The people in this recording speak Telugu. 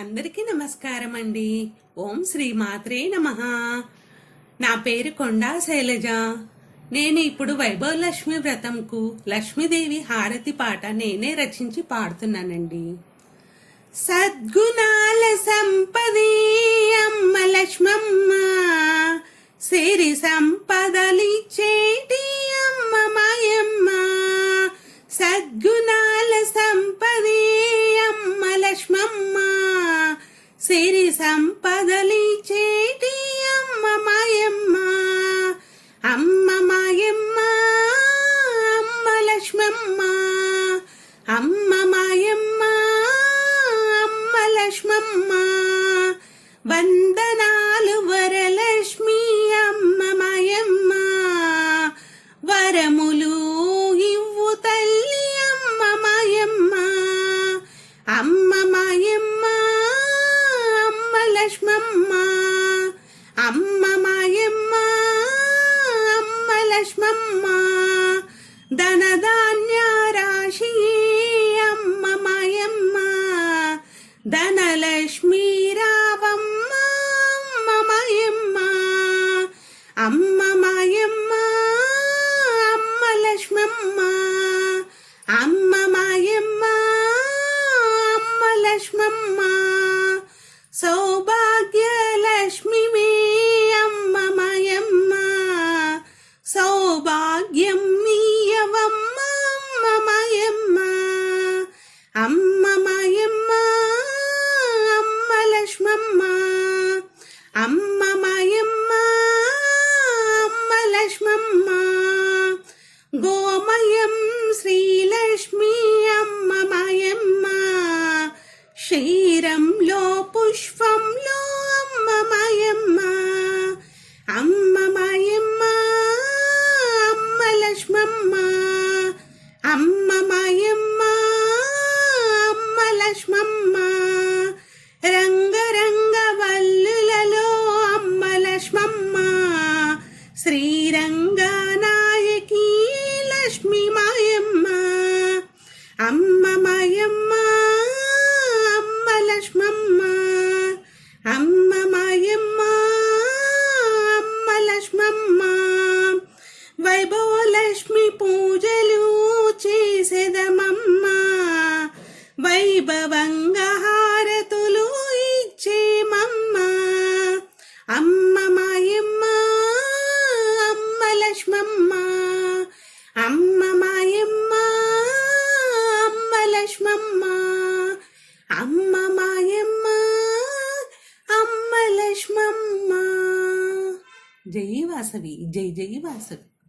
అందరికీ నమస్కారం అండి ఓం శ్రీ మాత్రే నమ. నా పేరు కొండా శైలజ. నేను ఇప్పుడు వైభవ లక్ష్మి వ్రతంకు లక్ష్మీదేవి హారతి పాట నేనే రచించి పాడుతున్నానండి. సద్గుణాల సంపది అమ్మ లక్ష్మి సిరి సంపదలి లక్ష్మమ్మ ధనధాన్య రాశి అమ్మ మాయమ్మ. ధనలక్ష్మీ రావమ్మ అమ్మ మాయమ్మ. అమ్మ అమ్మ గోమయం శ్రీలక్ష్మి అమ్మ మాయమ్మ. క్షీరంలో పుష్ప వైభవంగా హారతులు ఇచ్చేమమ్మ అమ్మ మాయమ్మ అమ్మ లక్ష్మమ్మ. అమ్మ మాయమ్మ అమ్మ లక్ష్మమ్మ. అమ్మ మాయమ్మ అమ్మ లక్ష్మమ్మ. జై వాసవి జై జై వాసవి.